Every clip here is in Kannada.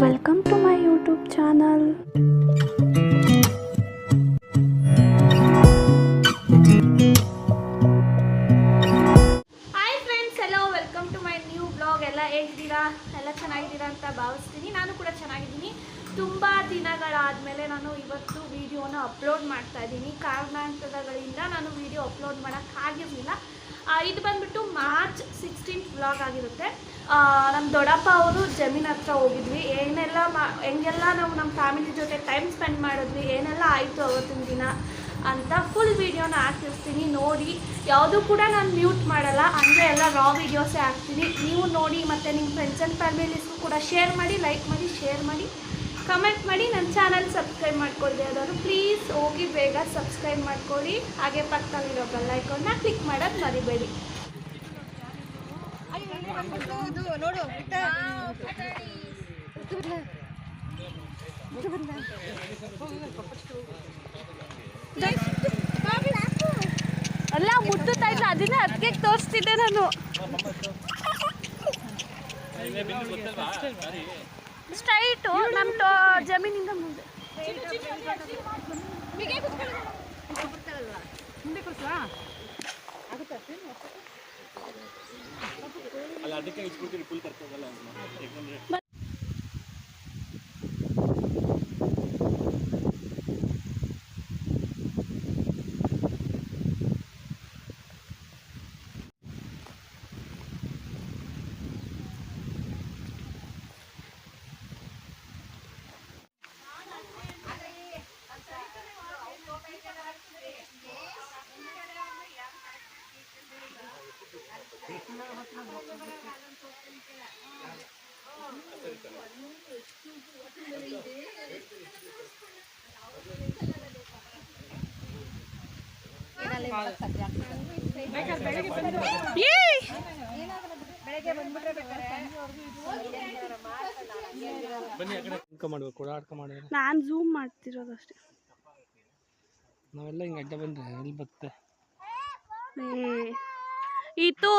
Welcome to my YouTube channel hi friends hello welcome to my new blog ಎಲ್ಲ ಹೇಗಿದ್ದೀರಾ? ಎಲ್ಲ ಚೆನ್ನಾಗಿದ್ದೀರಾ ಅಂತ ಭಾವಿಸ್ತೀನಿ. ನಾನು ಕೂಡ ಚೆನ್ನಾಗಿದ್ದೀನಿ. ತುಂಬ ದಿನಗಳಾದಮೇಲೆ ನಾನು ಇವತ್ತು ವಿಡಿಯೋನ ಅಪ್ಲೋಡ್ ಮಾಡ್ತಾ ಇದ್ದೀನಿ. ಕಾರಣಾಂತರಗಳಿಂದ ನಾನು ವೀಡಿಯೋ ಅಪ್ಲೋಡ್ ಮಾಡೋಕ್ಕಾಗಿರಲಿಲ್ಲ ಇದು ಬಂದ್ಬಿಟ್ಟು ಮಾರ್ಚ್ ಸಿಕ್ಸ್ಟೀನ್ತ್ ಬ್ಲಾಗ್ ಆಗಿರುತ್ತೆ. ನಮ್ಮ ದೊಡ್ಡಪ್ಪ ಅವರು ಜಮೀನ್ ಹತ್ರ ಹೋಗಿದ್ವಿ. ಏನೆಲ್ಲ ಮಾ, ಹೆಂಗೆಲ್ಲ ನಾವು ನಮ್ಮ ಫ್ಯಾಮಿಲಿ ಜೊತೆ ಟೈಮ್ ಸ್ಪೆಂಡ್ ಮಾಡಿದ್ವಿ, ಏನೆಲ್ಲ ಆಯಿತು ಅವತ್ತಿನ ದಿನ ಅಂತ ಫುಲ್ ವೀಡಿಯೋನ ಹಾಕಿರ್ತೀನಿ. ನೋಡಿ, ಯಾವುದು ಕೂಡ ನಾನು ಮ್ಯೂಟ್ ಮಾಡಲ್ಲ. ಅಂದರೆ ಎಲ್ಲ ರಾ ವೀಡಿಯೋಸೇ ಹಾಕ್ತೀನಿ. ನೀವು ನೋಡಿ ಮತ್ತು ನಿಮ್ಮ ಫ್ರೆಂಡ್ಸ್ ಆ್ಯಂಡ್ ಫ್ಯಾಮಿಲೀಸ್ಗೂ ಕೂಡ ಶೇರ್ ಮಾಡಿ ಲೈಕ್ ಮಾಡಿ ಶೇರ್ ಮಾಡಿ. ಕಮೆಂಟ್ ಮಾಡಿ ನನ್ನ ಚಾನಲ್ ಸಬ್ಸ್ಕ್ರೈಬ್ ಮಾಡ್ಕೊಳ್ದೆ ಅದಾದ್ರು ಪ್ಲೀಸ್ ಹೋಗಿ ಬೇಗ ಸಬ್ಸ್ಕ್ರೈಬ್ ಮಾಡ್ಕೊಳ್ಳಿ ಹಾಗೆ ಪಕ್ಕದಲ್ಲಿರೋ ಬೆಲ್ ಐಕಾನ್ನ ಕ್ಲಿಕ್ ಮಾಡೋದು ಮರಿಬೇಡಿ ಅಲ್ಲ ಮುಟ್ಟುತ್ತಾ ಇಲ್ಲ ಅದನ್ನೇ ಅದಕ್ಕೆ ತೋರಿಸ್ತಿದ್ದೆ ನಾನು ಸ್ಟ್ರೈಟು ನಮ್ಮ ಟೋ ಜಮೀನಿಂದ ಮುಂದೆ. ಅಲ್ಲ ಅದಕ್ಕೆ ಫುಲ್ ತರ್ತದಲ್ಲ ಯಾಕಂದ್ರೆ ನಾನು ಝೂಮ್ ಮಾಡ್ತಿರೋದಷ್ಟೇ ನಾವೆಲ್ಲ ಹಿಂಗೆ ಅಡ್ಡ ಬಂದ್ರೆ ಎಲ್ಲಿ ಬರುತ್ತೆ ಇತ್ತು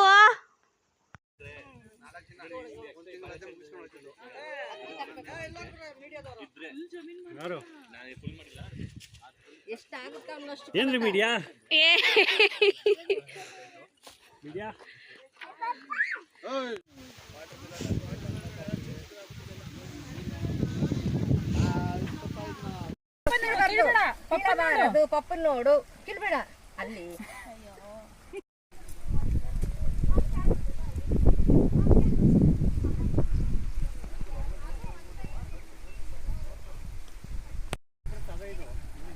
ಏನ್ರಿ ಮೀಡಿಯಾ ಪಪ್ಪ ಮೀಡಿಯಾ ಅದು ಪಪ್ಪನ್ ನೋಡು ಕಿಲ್ಬೇಡ ಅಲ್ಲಿ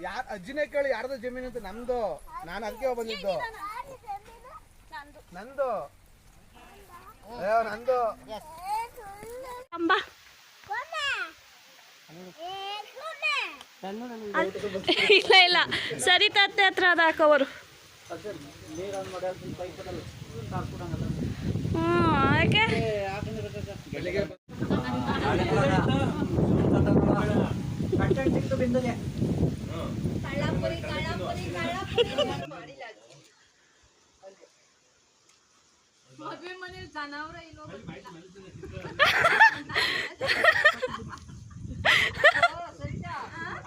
ಯಾರ್ ಅಜ್ಜಿನೇ ಕೇಳಿ ಯಾರ್ದು ಜಮೀನು ಅಂತ ನಮ್ದು. ನಾನು ಅದಕ್ಕೆ ಬಂದಿದ್ದು. ನಂದು. ಅಯ್ಯೋ ನಂದು. ಇಲ್ಲ ಇಲ್ಲ. ಸರಿ ತತ್ತೆ ಹತ್ರ ಅದ ಹಾಕೋವರು ಹ್ಞೂ ಯಾಕೆ ಅದು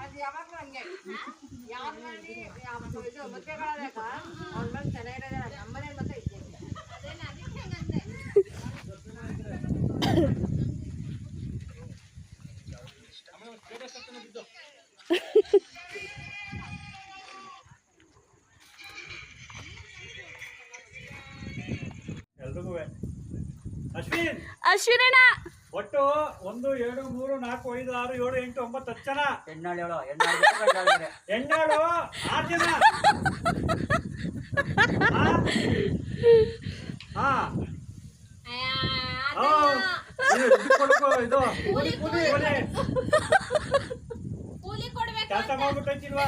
ಯಾವಾಗ್ಲೂ ಹಂಗೆ ಯಾರ್ ಮಾಡಿ ಯಾವ ಇದು ಮದ್ವೆಗಳಾದಾಗ ಅವ್ರ ಮೇಲೆ ಚೆನ್ನಾಗಿರೋದಿಲ್ಲ ನಮ್ಮನೇಲಿ ಮಾತ್ರ ಇದ್ದೇ ಇದೆ. ಎಲ್ರಿಗೂ ಅಶ್ವಿನ್! ಅಶ್ವಿನ ಒಟ್ಟು ಒಂದು ಎರಡು ಮೂರು ನಾಲ್ಕು ಐದು ಆರು ಏಳು ಎಂಟು ಒಂಬತ್ತು ಹತ್ತು ಜನ. ಹೆಣ್ಣಾಳು ಹೆಣ್ಣಾಳು ಆರು ಜನ. ಹಾ ಹಾ ಇದು ಇದು ಕೂಲಿ ಕೂಲಿ ಕೂಲಿ. ಕೂಲಿ ಕೊಡ್ಬೇಕು ಕೆಲಸ ಮಾಡ್ಬಿಟ್ಟಿಲ್ವಾ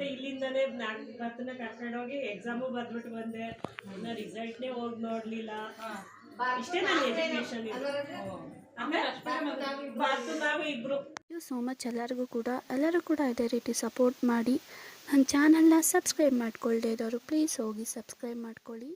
ಮತ್ತೆ ಇಲ್ಲಿಂದಲೇ ಭತ್ತನ ಕರ್ಕೊಂಡೋಗಿ ಎಕ್ಸಾಮು ಬರ್ಬಿಟ್ಟು ಬಂದೆ. ನನ್ನ ರಿಸಲ್ಟ್ನೇ ಹೋಗಿ ನೋಡ್ಲಿಲ್ಲ. ಇಷ್ಟೇ ನನ್ನ ಎಜುಕೇಶನ್ ಯು ಸೋ ಮಚ್ ಎಲ್ಲರಿಗೂ ಕೂಡ. ಎಲ್ಲರೂ ಕೂಡ ಇದೇ ರೀತಿ ಸಪೋರ್ಟ್ ಮಾಡಿ. ನನ್ನ ಚಾನಲ್ನ ಸಬ್ಸ್ಕ್ರೈಬ್ ಮಾಡ್ಕೊಳ್ದೇ ಇದ್ದವರು ಪ್ಲೀಸ್ ಹೋಗಿ ಸಬ್ಸ್ಕ್ರೈಬ್ ಮಾಡ್ಕೊಳ್ಳಿ.